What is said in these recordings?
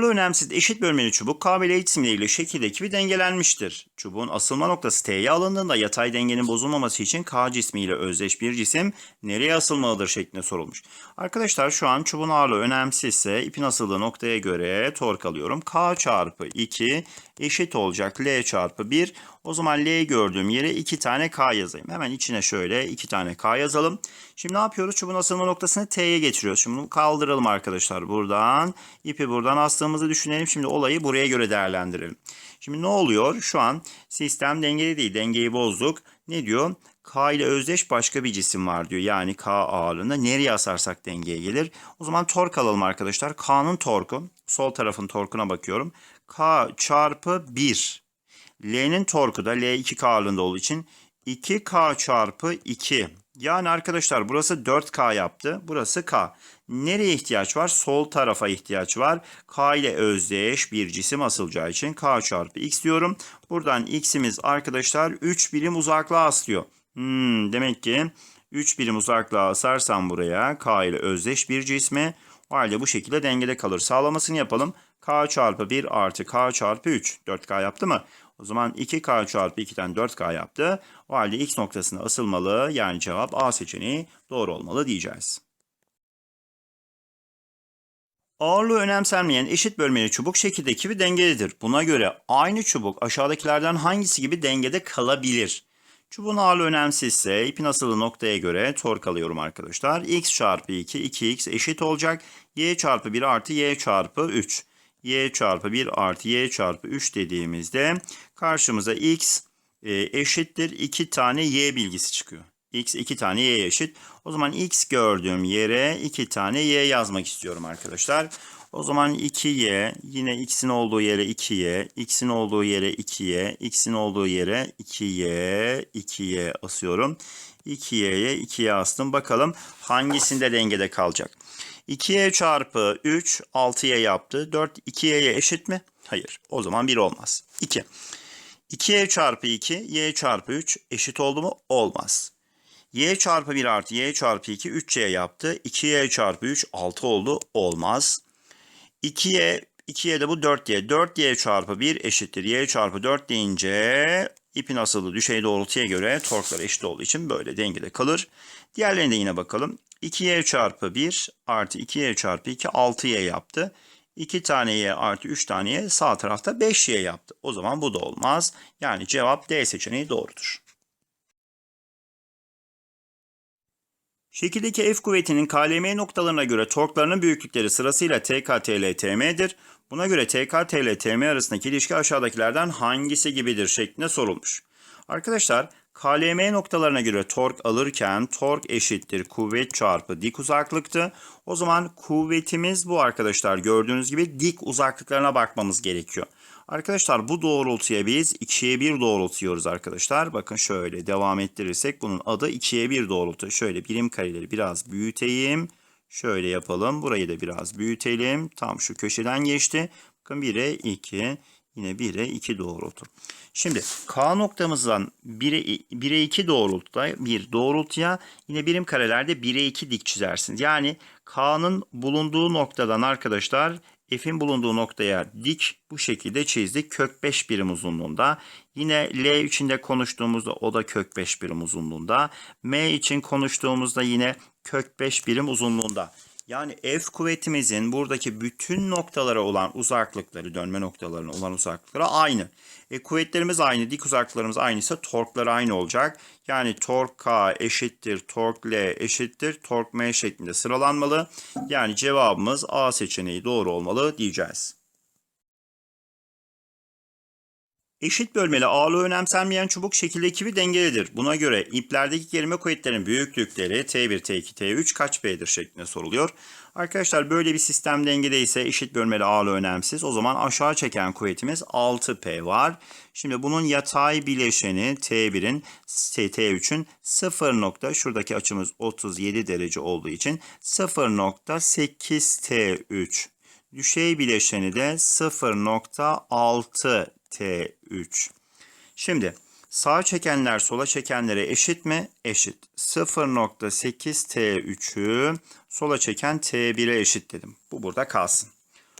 Ağırlığı önemsiz eşit bölmeli çubuk K ve L cisimleriyle şekildeki gibi dengelenmiştir. Çubuğun asılma noktası T'ye alındığında yatay dengenin bozulmaması için K cismiyle özdeş bir cisim nereye asılmalıdır şeklinde sorulmuş. Arkadaşlar şu an çubuğun ağırlığı önemsizse ipin asıldığı noktaya göre tork alıyorum. K çarpı 2 eşit olacak L çarpı 1. O zaman L gördüğüm yere 2 tane K yazayım. Hemen içine şöyle 2 tane K yazalım. Şimdi ne yapıyoruz? Çubuğun asılma noktasını T'ye getiriyoruz. Şimdi bunu kaldıralım arkadaşlar buradan. İpi buradan astığımızı düşünelim. Şimdi olayı buraya göre değerlendirelim. Şimdi ne oluyor? Şu an sistem dengeli değil. Dengeyi bozduk. Ne diyor? K ile özdeş başka bir cisim var diyor. Yani K ağırlığında nereye asarsak dengeye gelir. O zaman tork alalım arkadaşlar. K'nın torku. Sol tarafın torkuna bakıyorum. K çarpı 1. L'nin torku da L 2K ağırlığında olduğu için 2K çarpı 2. Yani arkadaşlar burası 4K yaptı. Burası K. Nereye ihtiyaç var? Sol tarafa ihtiyaç var. K ile özdeş bir cisim asılacağı için K çarpı X diyorum. Buradan X'imiz arkadaşlar 3 birim uzaklığa aslıyor. Hmm, demek ki 3 birim uzaklığa asarsam buraya K ile özdeş bir cismi o halde bu şekilde dengede kalır. Sağlamasını yapalım. K çarpı 1 artı K çarpı 3. 4K yaptı mı? O zaman 2K çarpı 2'den 4K yaptı. O halde X noktasına asılmalı. Yani cevap A seçeneği doğru olmalı diyeceğiz. Ağırlığı önemsenmeyen eşit bölmeli çubuk şekildeki gibi dengelidir. Buna göre aynı çubuk aşağıdakilerden hangisi gibi dengede kalabilir? Çubuğun ağırlığı önemsizse ipin asılı noktaya göre tork alıyorum arkadaşlar. x çarpı 2, 2x eşit olacak. y çarpı 1 artı y çarpı 3. y çarpı 1 artı y çarpı 3 dediğimizde karşımıza x e, eşittir 2 tane y bilgisi çıkıyor. x 2 tane y eşit. O zaman x gördüğüm yere 2 tane y yazmak istiyorum arkadaşlar. O zaman 2y yine x'in olduğu yere 2y, x'in olduğu yere 2y, x'in olduğu yere 2y, 2y asıyorum. 2y'ye 2'ye astım. Bakalım hangisinde dengede kalacak. 2y çarpı 3 6y yaptı. 4 2y'ye eşit mi? Hayır. O zaman 1 olmaz. 2. 2y çarpı 2 y çarpı 3 eşit oldu mu? Olmaz. y çarpı 1 artı y çarpı 2 3y yaptı. 2y çarpı 3 6 oldu. Olmaz. 2y 2y de bu 4y. 4y çarpı 1 eşittir. y çarpı 4 deyince ipin asılı düşey doğrultuya göre torklar eşit olduğu için böyle dengede kalır. Diğerlerine de yine bakalım. 2y çarpı 1 artı 2y çarpı 2 6y yaptı. 2 tane y artı 3 tane y sağ tarafta 5y yaptı. O zaman bu da olmaz. Yani cevap D seçeneği doğrudur. Şekildeki F kuvvetinin KLM noktalarına göre torklarının büyüklükleri sırasıyla TK, TL, TM'dir. Buna göre TK, TL, TM arasındaki ilişki aşağıdakilerden hangisi gibidir şeklinde sorulmuş. Arkadaşlar KLM noktalarına göre tork alırken tork eşittir kuvvet çarpı dik uzaklıktı. O zaman kuvvetimiz bu arkadaşlar gördüğünüz gibi dik uzaklıklarına bakmamız gerekiyor. Arkadaşlar bu doğrultuya biz 2'ye 1 doğrultuyoruz arkadaşlar. Bakın şöyle devam ettirirsek bunun adı 2'ye 1 doğrultu. Şöyle birim kareleri biraz büyüteyim. Şöyle yapalım. Burayı da biraz büyütelim. Tam şu köşeden geçti. Bakın 1'e 2. Yine 1'e 2 doğrultu. Şimdi K noktamızdan 1'e 1'e 2 doğrultuda bir doğrultuya yine birim karelerde 1'e 2 dik çizersiniz. Yani K'nın bulunduğu noktadan arkadaşlar F'in bulunduğu noktaya dik bu şekilde çizdik. Kök 5 birim uzunluğunda. Yine L içinde konuştuğumuzda o da kök 5 birim uzunluğunda. M için konuştuğumuzda yine kök 5 birim uzunluğunda. Yani F kuvvetimizin buradaki bütün noktalara olan uzaklıkları, dönme noktalarına olan uzaklıkları aynı. E, kuvvetlerimiz aynı, dik uzaklıklarımız aynıysa torkları aynı olacak. Yani tork K eşittir, tork L eşittir, tork M şeklinde sıralanmalı. Yani cevabımız A seçeneği doğru olmalı diyeceğiz. Eşit bölmeli ağırlığı önemsenmeyen çubuk şekildeki gibi dengelidir. Buna göre iplerdeki gerilme kuvvetlerin büyüklükleri T1, T2, T3 kaç B'dir şeklinde soruluyor. Arkadaşlar böyle bir sistem dengedeyse eşit bölmeli ağırlığı önemsiz. O zaman aşağı çeken kuvvetimiz 6P var. Şimdi bunun yatay bileşeni T1'in T3'ün 0 nokta şuradaki açımız 37 derece olduğu için 0.8T3. Düşey bileşeni de 0.6 T3. Şimdi sağ çekenler sola çekenlere eşit mi? Eşit. 0.8 T3'ü sola çeken T1'e eşit dedim. Bu burada kalsın.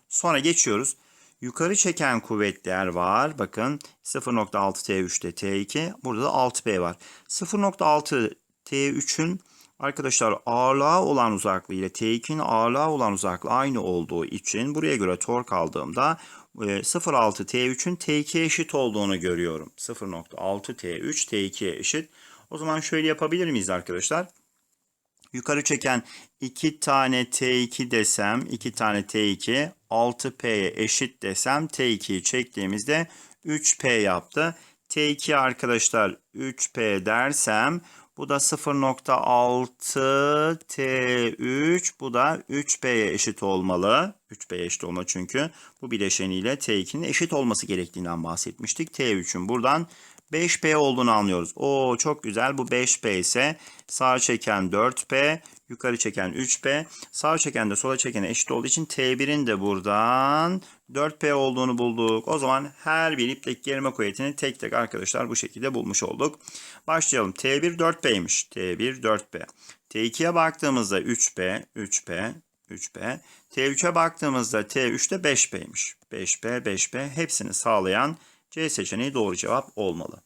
Sonra geçiyoruz. Yukarı çeken kuvvetler var. Bakın 0.6 T3'te T2. Burada da 6P var. 0.6 T3'ün arkadaşlar ağırlığa olan uzaklığı ile T2'nin ağırlığa olan uzaklığı aynı olduğu için buraya göre tork aldığımda e, 0.6 T3'ün T2'ye eşit olduğunu görüyorum. 0.6 T3 T2'ye eşit. O zaman şöyle yapabilir miyiz arkadaşlar? Yukarı çeken 2 tane T2 desem 2 tane T2 6P'ye eşit desem T2'yi çektiğimizde 3P yaptı. T2 arkadaşlar 3P dersem bu da 0.6 T3 bu da 3P'ye eşit olmalı. 3P'ye eşit olmalı çünkü bu bileşeniyle T2'nin eşit olması gerektiğinden bahsetmiştik. T3'ün buradan 5P olduğunu anlıyoruz. Oo çok güzel. Bu 5P ise sağa çeken 4P, yukarı çeken 3P, sağa çeken de sola çekene eşit olduğu için T1'in de buradan 4P olduğunu bulduk. O zaman her bir ipteki gerilme kuvvetini tek tek arkadaşlar bu şekilde bulmuş olduk. Başlayalım. T1 4P'ymiş. T1 4P. T2'ye baktığımızda 3P, 3P, 3P. T3'e baktığımızda T3 de 5P'ymiş. 5P, 5P hepsini sağlayan C seçeneği doğru cevap olmalı.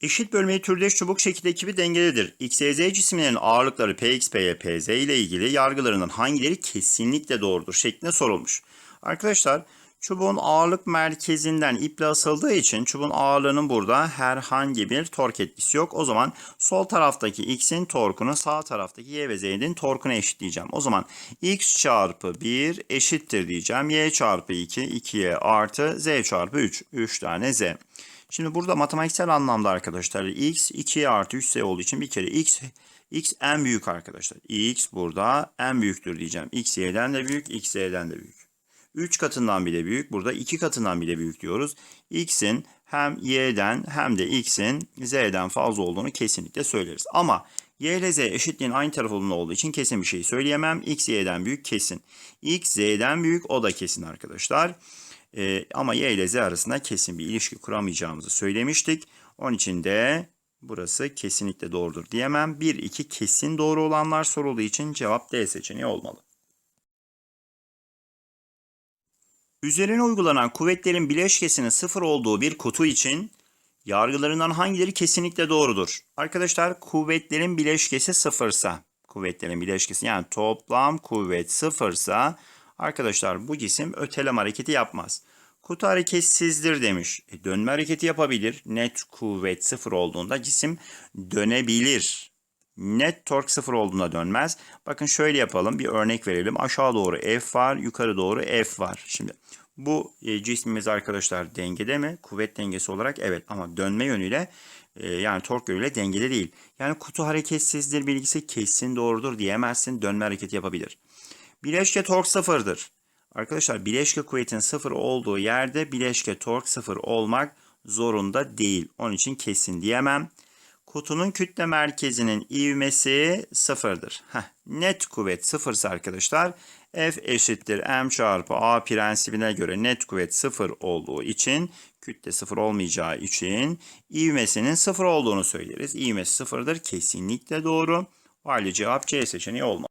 Eşit bölmeyi türdeş çubuk şekil ekibi dengelidir. X, Y, Z cisimlerinin ağırlıkları Px, Py, Pz ile ilgili yargılarından hangileri kesinlikle doğrudur şeklinde sorulmuş. Arkadaşlar çubuğun ağırlık merkezinden iple asıldığı için çubuğun ağırlığının burada herhangi bir tork etkisi yok. O zaman sol taraftaki X'in torkunu sağ taraftaki Y ve Z'nin torkuna eşitleyeceğim. O zaman X çarpı 1 eşittir diyeceğim. Y çarpı 2, 2Y artı Z çarpı 3. 3 tane Z. Şimdi burada matematiksel anlamda arkadaşlar x 2 artı 3s olduğu için bir kere x x en büyük arkadaşlar. x burada en büyüktür diyeceğim. x y'den de büyük, x z'den de büyük. 3 katından bile büyük. Burada 2 katından bile büyük diyoruz. x'in hem y'den hem de x'in z'den fazla olduğunu kesinlikle söyleriz. Ama y ile z eşitliğin aynı taraf olduğu için kesin bir şey söyleyemem. x y'den büyük kesin. x z'den büyük o da kesin arkadaşlar. Ee, ama y ile z arasında kesin bir ilişki kuramayacağımızı söylemiştik. Onun için de burası kesinlikle doğrudur diyemem. 1-2 kesin doğru olanlar sorulduğu için cevap D seçeneği olmalı. Üzerine uygulanan kuvvetlerin bileşkesinin sıfır olduğu bir kutu için yargılarından hangileri kesinlikle doğrudur? Arkadaşlar kuvvetlerin bileşkesi sıfırsa, kuvvetlerin bileşkesi yani toplam kuvvet sıfırsa Arkadaşlar bu cisim öteleme hareketi yapmaz. Kutu hareketsizdir demiş. E, dönme hareketi yapabilir. Net kuvvet sıfır olduğunda cisim dönebilir. Net tork sıfır olduğunda dönmez. Bakın şöyle yapalım. Bir örnek verelim. Aşağı doğru F var. Yukarı doğru F var. Şimdi bu e, cismimiz arkadaşlar dengede mi? Kuvvet dengesi olarak evet ama dönme yönüyle e, yani tork yönüyle dengede değil. Yani kutu hareketsizdir bilgisi kesin doğrudur diyemezsin. Dönme hareketi yapabilir. Bileşke tork sıfırdır. Arkadaşlar bileşke kuvvetin sıfır olduğu yerde bileşke tork sıfır olmak zorunda değil. Onun için kesin diyemem. Kutunun kütle merkezinin ivmesi sıfırdır. Heh, net kuvvet sıfırsa arkadaşlar F eşittir M çarpı A prensibine göre net kuvvet sıfır olduğu için kütle sıfır olmayacağı için ivmesinin sıfır olduğunu söyleriz. İvmesi sıfırdır. Kesinlikle doğru. Hali cevap C seçeneği olmalı.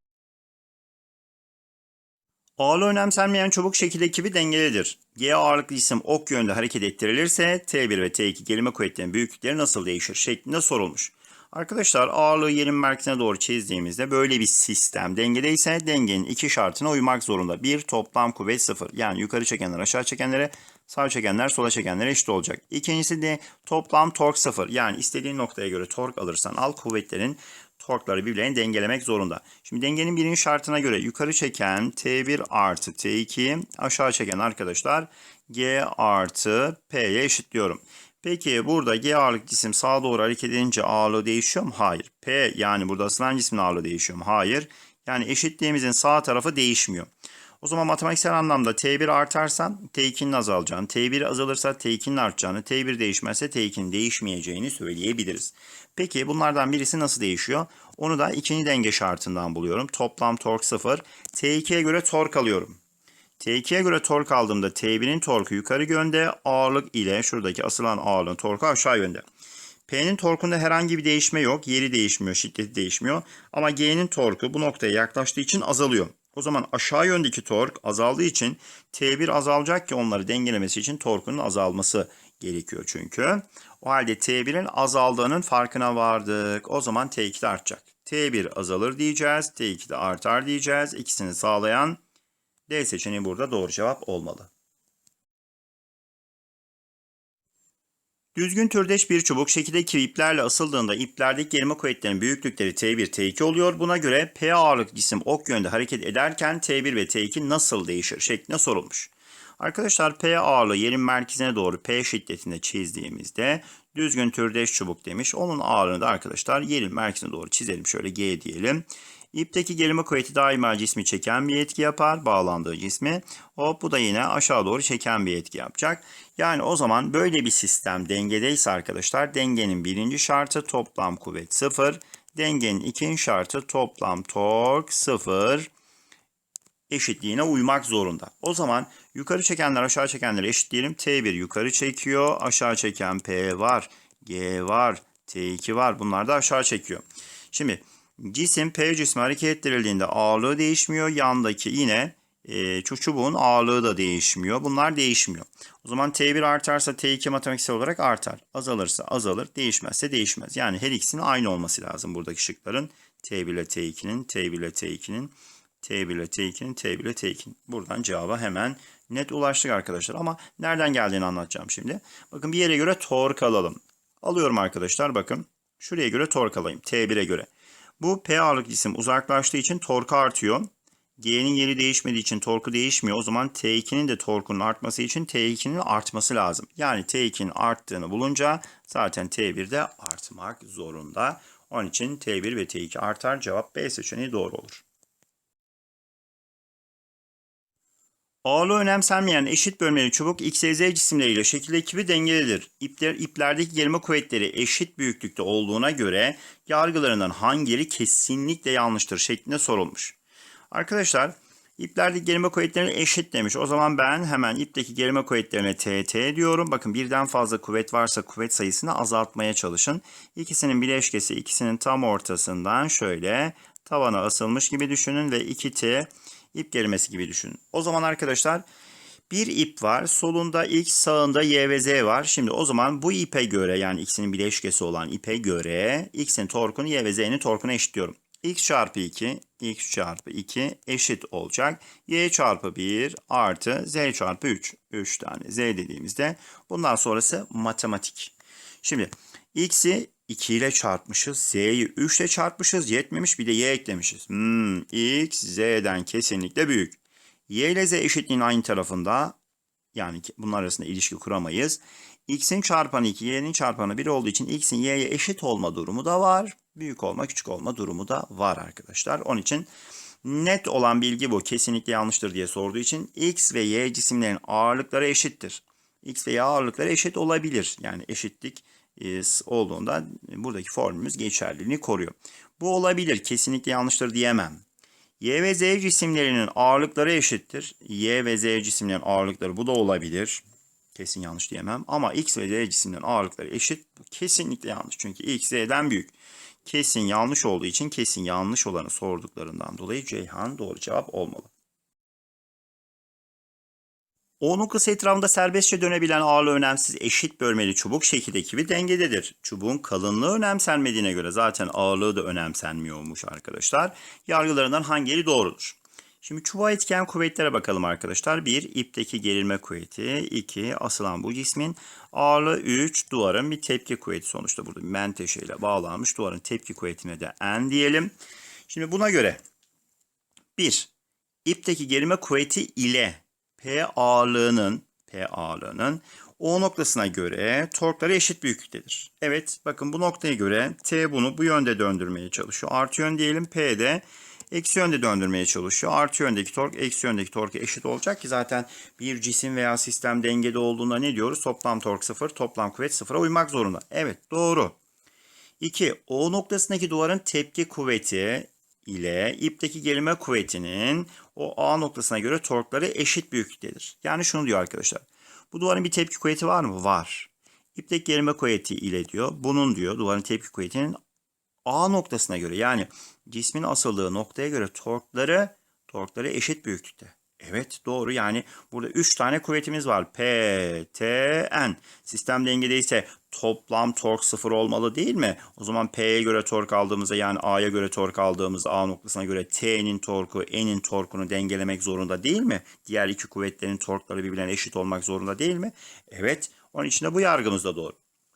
Ağırlığı önemsenmeyen çubuk şekil ekibi dengelidir. G ağırlıklı cisim ok yönde hareket ettirilirse T1 ve T2 gerilme kuvvetlerinin büyüklükleri nasıl değişir şeklinde sorulmuş. Arkadaşlar ağırlığı yerin merkezine doğru çizdiğimizde böyle bir sistem dengedeyse dengenin iki şartına uymak zorunda. Bir toplam kuvvet sıfır yani yukarı çekenler aşağı çekenlere sağ çekenler sola çekenlere eşit olacak. İkincisi de toplam tork sıfır yani istediğin noktaya göre tork alırsan al kuvvetlerin torkları birbirlerini dengelemek zorunda. Şimdi dengenin birinci şartına göre yukarı çeken T1 artı T2 aşağı çeken arkadaşlar G artı P'ye eşitliyorum. Peki burada G ağırlık cisim sağa doğru hareket edince ağırlığı değişiyor mu? Hayır. P yani burada asılan cismin ağırlığı değişiyor mu? Hayır. Yani eşitliğimizin sağ tarafı değişmiyor. O zaman matematiksel anlamda T1 artarsa T2'nin azalacağını, T1 azalırsa T2'nin artacağını, T1 değişmezse T2'nin değişmeyeceğini söyleyebiliriz. Peki bunlardan birisi nasıl değişiyor? Onu da ikinci denge şartından buluyorum. Toplam tork 0. T2'ye göre tork alıyorum. T2'ye göre tork aldığımda T1'in torku yukarı yönde, ağırlık ile şuradaki asılan ağırlığın torku aşağı yönde. P'nin torkunda herhangi bir değişme yok. Yeri değişmiyor, şiddeti değişmiyor. Ama G'nin torku bu noktaya yaklaştığı için azalıyor. O zaman aşağı yöndeki tork azaldığı için T1 azalacak ki onları dengelemesi için torkunun azalması gerekiyor çünkü. O halde T1'in azaldığının farkına vardık. O zaman T2 de artacak. T1 azalır diyeceğiz. T2 de artar diyeceğiz. İkisini sağlayan D seçeneği burada doğru cevap olmalı. Düzgün türdeş bir çubuk şekildeki iplerle asıldığında iplerdeki gerilme kuvvetlerinin büyüklükleri T1, T2 oluyor. Buna göre P ağırlık cisim ok yönde hareket ederken T1 ve T2 nasıl değişir şeklinde sorulmuş. Arkadaşlar P ağırlığı yerin merkezine doğru P şiddetinde çizdiğimizde düzgün türdeş çubuk demiş. Onun ağırlığını da arkadaşlar yerin merkezine doğru çizelim. Şöyle G diyelim. İpteki gerilme kuvveti daima cismi çeken bir etki yapar. Bağlandığı cismi. Hop bu da yine aşağı doğru çeken bir etki yapacak. Yani o zaman böyle bir sistem dengedeyse arkadaşlar dengenin birinci şartı toplam kuvvet sıfır. Dengenin ikinci şartı toplam tork sıfır eşitliğine uymak zorunda. O zaman yukarı çekenler aşağı çekenleri eşitleyelim. T1 yukarı çekiyor. Aşağı çeken P var. G var. T2 var. Bunlar da aşağı çekiyor. Şimdi cisim P cismi hareket ettirildiğinde ağırlığı değişmiyor. Yandaki yine e, çubuğun ağırlığı da değişmiyor. Bunlar değişmiyor. O zaman T1 artarsa T2 matematiksel olarak artar. Azalırsa azalır. Değişmezse değişmez. Yani her ikisinin aynı olması lazım buradaki şıkların. T1 ile T2'nin, T1 ile T2'nin, T1 ile T2'nin, T1 ile T2'nin. Buradan cevaba hemen net ulaştık arkadaşlar. Ama nereden geldiğini anlatacağım şimdi. Bakın bir yere göre tork alalım. Alıyorum arkadaşlar bakın. Şuraya göre tork alayım. T1'e göre. Bu P ağırlık cisim uzaklaştığı için torku artıyor. G'nin yeri değişmediği için torku değişmiyor. O zaman T2'nin de torkunun artması için T2'nin artması lazım. Yani T2'nin arttığını bulunca zaten T1 de artmak zorunda. Onun için T1 ve T2 artar. Cevap B seçeneği doğru olur. Ağırlığı önemsenmeyen eşit bölmeli çubuk X, Y, Z cisimleriyle şekil ekibi dengelidir. İpler, iplerdeki gerilme kuvvetleri eşit büyüklükte olduğuna göre yargılarından hangileri kesinlikle yanlıştır şeklinde sorulmuş. Arkadaşlar iplerdeki gerilme kuvvetlerini eşit demiş. O zaman ben hemen ipteki gerilme kuvvetlerine TT diyorum. Bakın birden fazla kuvvet varsa kuvvet sayısını azaltmaya çalışın. İkisinin bileşkesi ikisinin tam ortasından şöyle tavana asılmış gibi düşünün ve 2T ip gerilmesi gibi düşünün. O zaman arkadaşlar bir ip var. Solunda X, sağında Y ve Z var. Şimdi o zaman bu ipe göre yani X'in bileşkesi olan ipe göre X'in torkunu Y ve Z'nin torkuna eşitliyorum. X çarpı 2, X çarpı 2 eşit olacak. Y çarpı 1 artı Z çarpı 3. 3 tane Z dediğimizde bundan sonrası matematik. Şimdi X'i 2 ile çarpmışız. Z'yi 3 ile çarpmışız. Yetmemiş bir de Y eklemişiz. Hmm, X Z'den kesinlikle büyük. Y ile Z eşitliğin aynı tarafında. Yani bunlar arasında ilişki kuramayız. X'in çarpanı 2, Y'nin çarpanı 1 olduğu için X'in Y'ye eşit olma durumu da var. Büyük olma, küçük olma durumu da var arkadaşlar. Onun için net olan bilgi bu. Kesinlikle yanlıştır diye sorduğu için X ve Y cisimlerin ağırlıkları eşittir. X ve Y ağırlıkları eşit olabilir. Yani eşitlik olduğunda buradaki formülümüz geçerliliğini koruyor. Bu olabilir. Kesinlikle yanlıştır diyemem. Y ve Z cisimlerinin ağırlıkları eşittir. Y ve Z cisimlerin ağırlıkları bu da olabilir. Kesin yanlış diyemem. Ama X ve Z cisimlerin ağırlıkları eşit. Bu kesinlikle yanlış. Çünkü X Z'den büyük. Kesin yanlış olduğu için kesin yanlış olanı sorduklarından dolayı Ceyhan doğru cevap olmalı. O noktası etrafında serbestçe dönebilen ağırlığı önemsiz eşit bölmeli çubuk şekildeki gibi dengededir. Çubuğun kalınlığı önemsenmediğine göre zaten ağırlığı da önemsenmiyormuş arkadaşlar. Yargılarından hangileri doğrudur? Şimdi çubuğa etken kuvvetlere bakalım arkadaşlar. 1. ipteki gerilme kuvveti. 2. Asılan bu cismin ağırlığı. 3. Duvarın bir tepki kuvveti. Sonuçta burada bir menteşe ile bağlanmış. Duvarın tepki kuvvetine de N diyelim. Şimdi buna göre 1. İpteki gerilme kuvveti ile P ağırlığının P ağırlığının O noktasına göre torkları eşit büyüklüktedir. Evet bakın bu noktaya göre T bunu bu yönde döndürmeye çalışıyor. Artı yön diyelim P de eksi yönde döndürmeye çalışıyor. Artı yöndeki tork eksi yöndeki torka eşit olacak ki zaten bir cisim veya sistem dengede olduğunda ne diyoruz? Toplam tork sıfır, toplam kuvvet sıfıra uymak zorunda. Evet doğru. 2. O noktasındaki duvarın tepki kuvveti ile ipteki gerilme kuvvetinin o A noktasına göre torkları eşit büyüklüktedir. Yani şunu diyor arkadaşlar. Bu duvarın bir tepki kuvveti var mı? Var. İpteki gerilme kuvveti ile diyor. Bunun diyor duvarın tepki kuvvetinin A noktasına göre yani cismin asıldığı noktaya göre torkları torkları eşit büyüklükte. Evet doğru yani burada 3 tane kuvvetimiz var. P, T, N. Sistem dengedeyse toplam tork sıfır olmalı değil mi? O zaman P'ye göre tork aldığımızda yani A'ya göre tork aldığımızda A noktasına göre T'nin torku N'in torkunu dengelemek zorunda değil mi? Diğer iki kuvvetlerin torkları birbirine eşit olmak zorunda değil mi? Evet. Onun için de bu yargımız da doğru.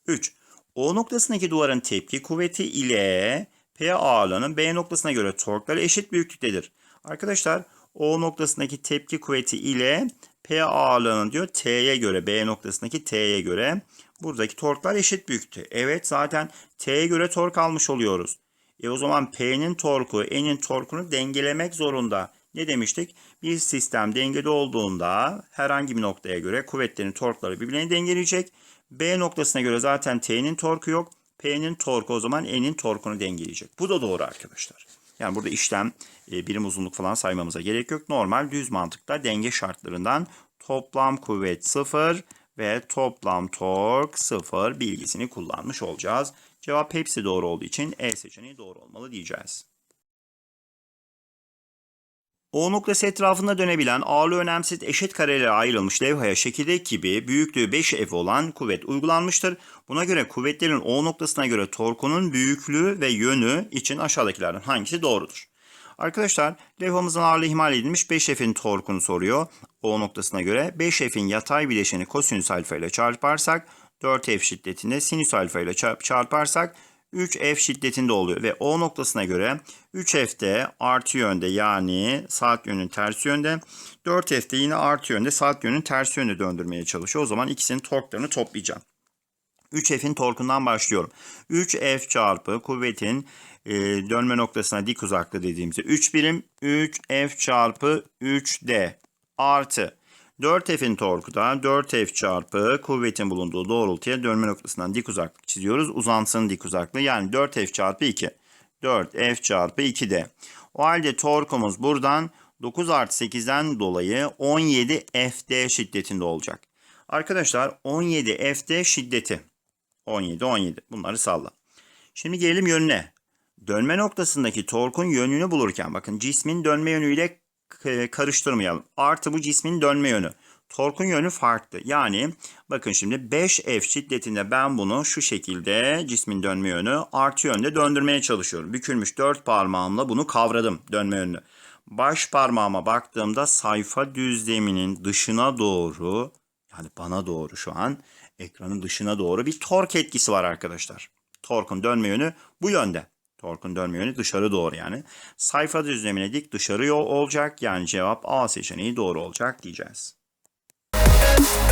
3. O noktasındaki duvarın tepki kuvveti ile P ağırlığının B noktasına göre torkları eşit büyüklüktedir. Arkadaşlar O noktasındaki tepki kuvveti ile P ağırlığının diyor T'ye göre B noktasındaki T'ye göre buradaki torklar eşit büyüklükte. Evet zaten T'ye göre tork almış oluyoruz. E o zaman P'nin torku N'in torkunu dengelemek zorunda. Ne demiştik? Bir sistem dengede olduğunda herhangi bir noktaya göre kuvvetlerin torkları birbirine dengeleyecek. B noktasına göre zaten T'nin torku yok. P'nin torku o zaman N'in torkunu dengeleyecek. Bu da doğru arkadaşlar. Yani burada işlem e, birim uzunluk falan saymamıza gerek yok. Normal düz mantıkla denge şartlarından toplam kuvvet 0 ve toplam tork 0 bilgisini kullanmış olacağız. Cevap hepsi doğru olduğu için E seçeneği doğru olmalı diyeceğiz. O noktası etrafında dönebilen ağırlığı önemsiz eşit karelere ayrılmış levhaya şekildeki gibi büyüklüğü 5F olan kuvvet uygulanmıştır. Buna göre kuvvetlerin O noktasına göre torkunun büyüklüğü ve yönü için aşağıdakilerden hangisi doğrudur? Arkadaşlar levhamızın ağırlığı ihmal edilmiş 5F'in torkunu soruyor. O noktasına göre 5F'in yatay bileşeni kosinüs alfa ile çarparsak 4F şiddetinde sinüs alfa ile çarp- çarparsak 3F şiddetinde oluyor ve O noktasına göre 3F de artı yönde yani saat yönünün tersi yönde. 4F de yine artı yönde saat yönünün tersi yönde döndürmeye çalışıyor. O zaman ikisinin torklarını toplayacağım. 3F'in torkundan başlıyorum. 3F çarpı kuvvetin e, dönme noktasına dik uzaklığı dediğimizde 3 birim 3F çarpı 3D artı 4F'in torku da 4F çarpı kuvvetin bulunduğu doğrultuya dönme noktasından dik uzaklık çiziyoruz. Uzantısının dik uzaklığı yani 4F çarpı 2. 4F çarpı 2D. O halde torkumuz buradan 9 artı 8'den dolayı 17 FD şiddetinde olacak. Arkadaşlar 17 FD şiddeti. 17 17 bunları salla. Şimdi gelelim yönüne. Dönme noktasındaki torkun yönünü bulurken bakın cismin dönme yönüyle k- karıştırmayalım. Artı bu cismin dönme yönü. Torkun yönü farklı. Yani bakın şimdi 5F şiddetinde ben bunu şu şekilde cismin dönme yönü artı yönde döndürmeye çalışıyorum. Bükülmüş dört parmağımla bunu kavradım dönme yönünü. Baş parmağıma baktığımda sayfa düzleminin dışına doğru yani bana doğru şu an ekranın dışına doğru bir tork etkisi var arkadaşlar. Torkun dönme yönü bu yönde. Torkun dönme yönü dışarı doğru yani. Sayfa düzlemine dik dışarı yol olacak. Yani cevap A seçeneği doğru olacak diyeceğiz. Müzik